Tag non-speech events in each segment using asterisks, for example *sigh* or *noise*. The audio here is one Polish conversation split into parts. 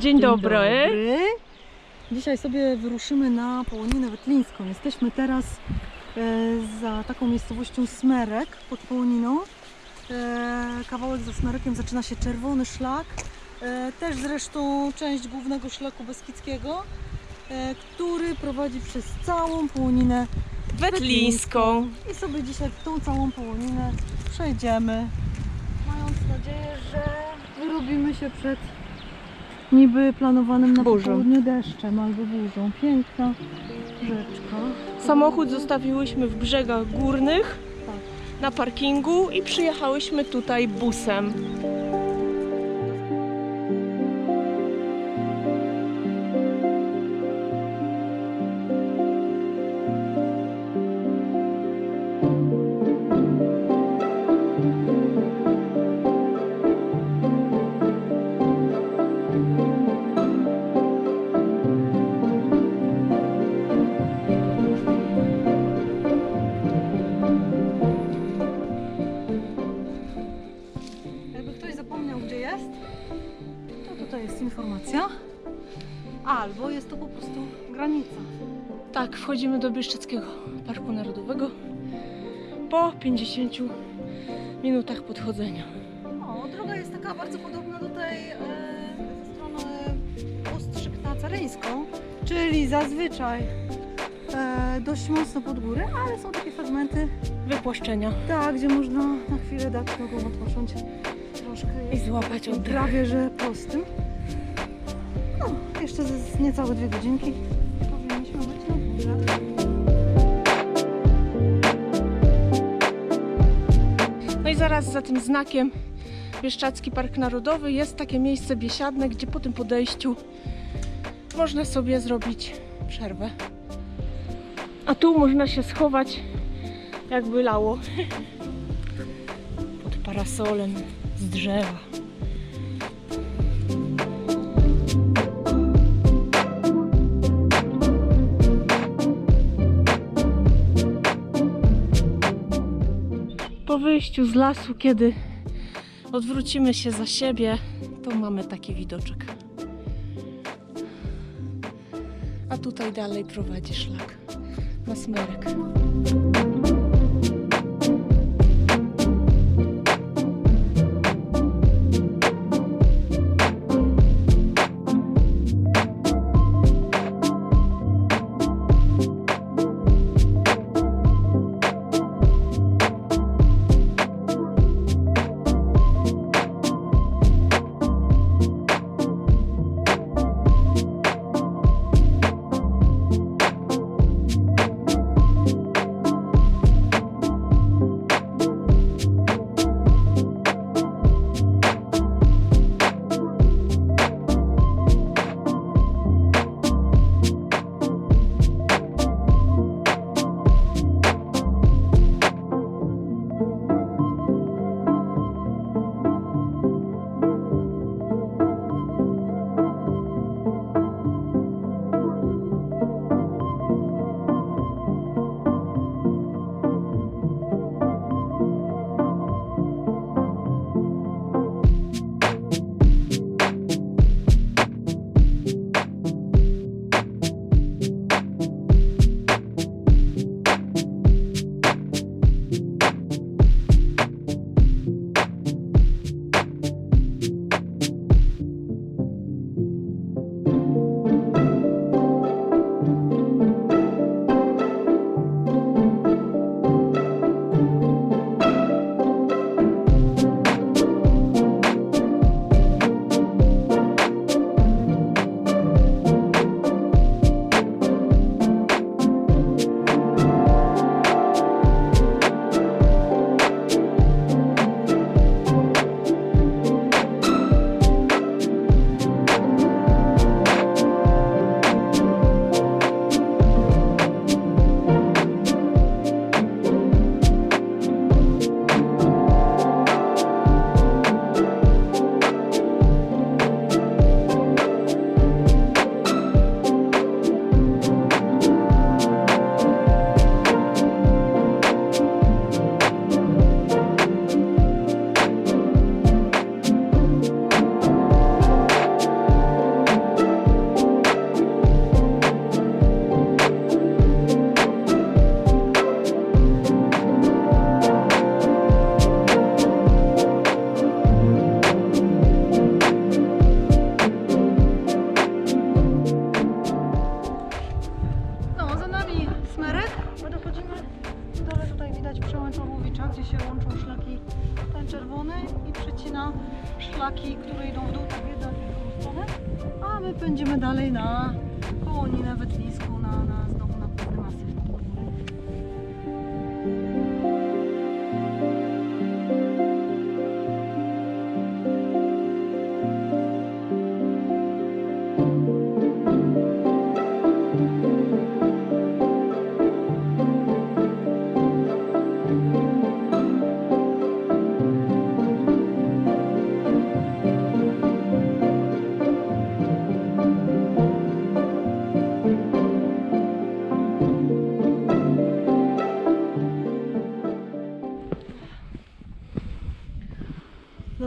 Dzień, dobry. dobry. Dzisiaj sobie wyruszymy na Połoninę Wetlińską. Jesteśmy teraz e, za taką miejscowością Smerek pod Połoniną. E, kawałek za Smerekiem zaczyna się Czerwony Szlak. E, też zresztą część głównego szlaku beskidzkiego, e, który prowadzi przez całą Połoninę Wetlińską. i sobie dzisiaj tą całą Połoninę przejdziemy, mając nadzieję, że wyrobimy się przed niby planowanym na Burzą. popołudniu deszczem albo burzą. Piękna rzeczka. Samochód zostawiłyśmy w brzegach górnych Tak. na parkingu i przyjechałyśmy tutaj busem. Informacja. Albo jest to po prostu granica. Tak, wchodzimy do Bieszczadzkiego Parku Narodowego po 50 minutach podchodzenia. O, droga jest taka bardzo podobna do tej e, ze strony Ustrzyk na Caryńską, czyli zazwyczaj e, dość mocno pod górę, ale są takie fragmenty, Wypłaszczenia tak, gdzie można na chwilę dać nogą odpocząć. Troszkę i złapać oddech. prawie, że prostym. Jeszcze z, niecałe dwie godzinki powinniśmy być na. No i zaraz za tym znakiem Bieszczadzki Park Narodowy jest takie miejsce biesiadne, gdzie po tym podejściu można sobie zrobić przerwę. A tu można się schować, jakby lało. *laughs* Pod parasolem z drzewa. Po wyjściu z lasu, kiedy odwrócimy się za siebie, to mamy taki widoczek. A tutaj dalej prowadzi szlak na smerek.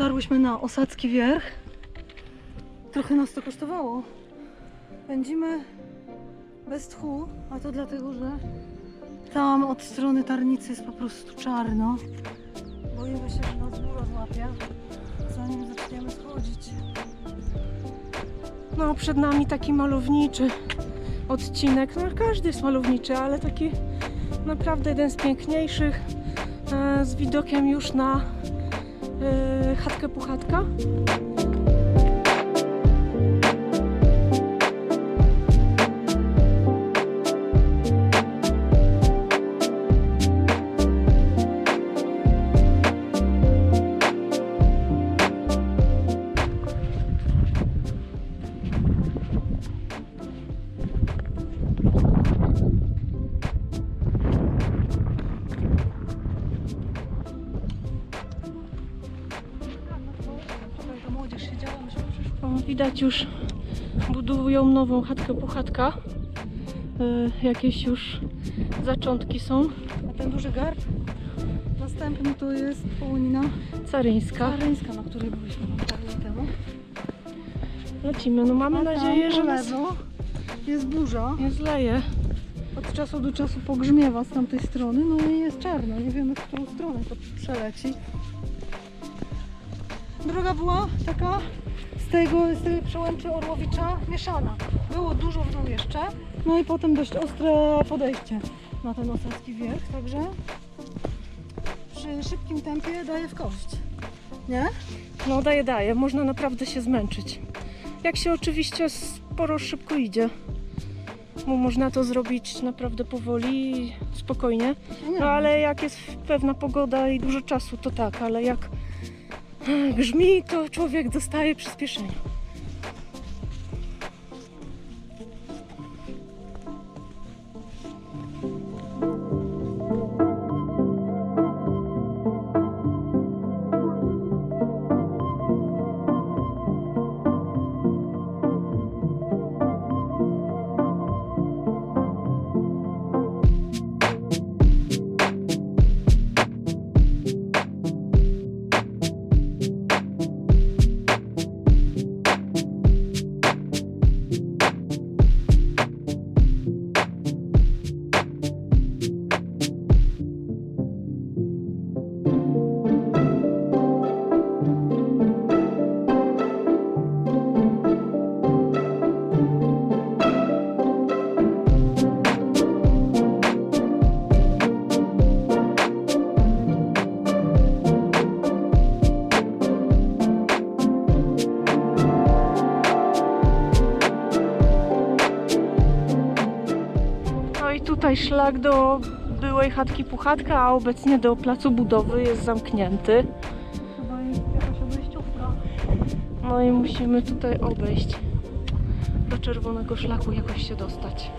Dotarłyśmy na Osadzki Wierch. Trochę nas to kosztowało. Pędzimy bez tchu, a to dlatego, że tam od strony Tarnicy jest po prostu czarno. Boimy się, że nas góra złapie, zanim zaczniemy schodzić. No, przed nami taki malowniczy odcinek. No, każdy jest malowniczy, ale taki naprawdę jeden z piękniejszych, e, z widokiem już na chatkę puchatka. Widać już budują nową chatkę puchatka. E, jakieś już zaczątki są. A ten duży garb następny to jest Połonina Caryńska. Karyńska, na której byliśmy parę temu. Lecimy. No mamy A nadzieję, że nas jest burza. nie zleje. Od czasu do czasu pogrzmiewa z tamtej strony, no i jest czarno. Nie wiemy, w którą stronę to przeleci. Droga była taka tego, z tej przełęczy Orłowicza mieszana. Było dużo w dół jeszcze, no i potem dość ostre podejście na ten osadzki wierch, także przy szybkim tempie daje w kość. Nie? No daje, daje. Można naprawdę się zmęczyć. Jak się oczywiście sporo szybko idzie. Bo można to zrobić naprawdę powoli i spokojnie. No wiem. ale jak jest pewna pogoda i dużo czasu, to tak, ale jak grzmi, to człowiek dostaje przyspieszenia. Tutaj szlak do byłej chatki Puchatka, a obecnie do placu budowy jest zamknięty. Chyba jest jakaś obejściówka. No i musimy tutaj obejść. Do czerwonego szlaku jakoś się dostać.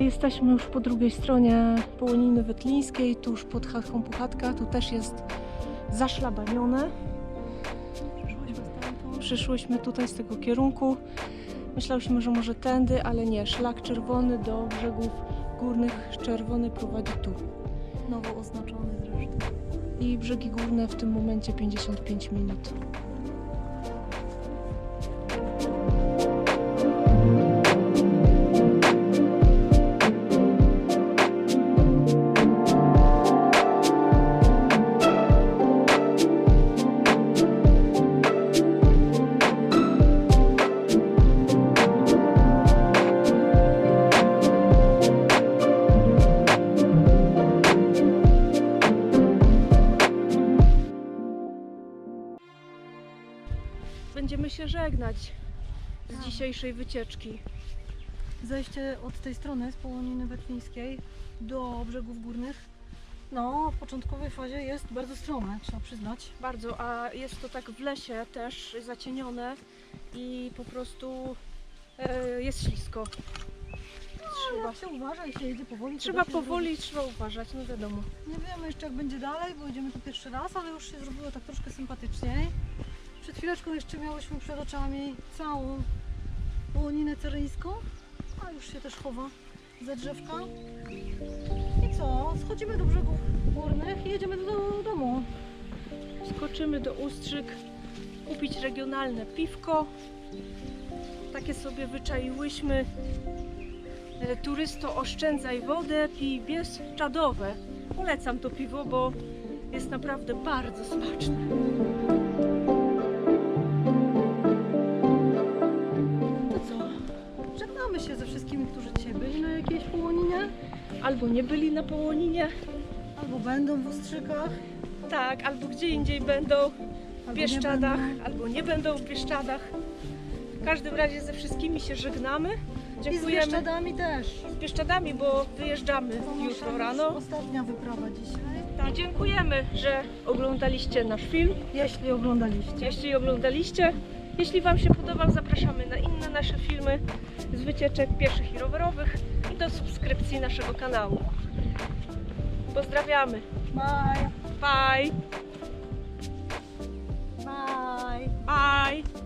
Jesteśmy już po drugiej stronie Połoniny Wetlińskiej, tuż pod chatką Puchatka. Tu też jest zaszlabanione. Przyszłyśmy tutaj z tego kierunku. Myślałyśmy, że może tędy, ale nie. Szlak czerwony do brzegów górnych czerwony prowadzi tu. Nowo oznaczony zresztą. I brzegi górne w tym momencie 55 minut. Będziemy się żegnać z Tak. dzisiejszej wycieczki. Zejście od tej strony z Połoniny Wetlińskiej do brzegów górnych, no w początkowej fazie jest bardzo strome, trzeba przyznać. Bardzo, a jest to tak w lesie też zacienione i po prostu e, jest ślisko. Trzeba, Jak się uważa i się jedzie powoli. trzeba powoli, trzeba uważać, no wiadomo. Nie wiemy jeszcze jak będzie dalej, bo idziemy tu pierwszy raz, ale już się zrobiło tak troszkę sympatyczniej. Przed chwileczką jeszcze miałyśmy przed oczami całą Połoninę Ceryńską, a już się też chowa za drzewka. I co? Schodzimy do brzegów górnych i jedziemy do domu. Skoczymy do Ustrzyk, kupić regionalne piwko. Takie sobie wyczaiłyśmy. E, Turysto oszczędzaj wodę, pij Bieszczadowe. Polecam to piwo, bo jest naprawdę bardzo smaczne. Się ze wszystkimi, którzy dzisiaj byli na jakiejś połoninie, Albo nie byli na Połoninie, albo będą w Ostrzykach, tak, albo gdzie indziej będą w Bieszczadach, albo nie będą w Bieszczadach. W każdym razie ze wszystkimi się żegnamy. I z Dziękujemy. Bieszczadami też. z Bieszczadami, bo wyjeżdżamy jutro rano. Ostatnia wyprawa dzisiaj. Tak, dziękujemy, że oglądaliście nasz film. Jeśli oglądaliście. Jeśli oglądaliście, jeśli Wam się podobał, zapraszamy na inne nasze filmy z wycieczek pieszych i rowerowych i do subskrypcji naszego kanału. Pozdrawiamy. Bye. Bye. Bye. Bye.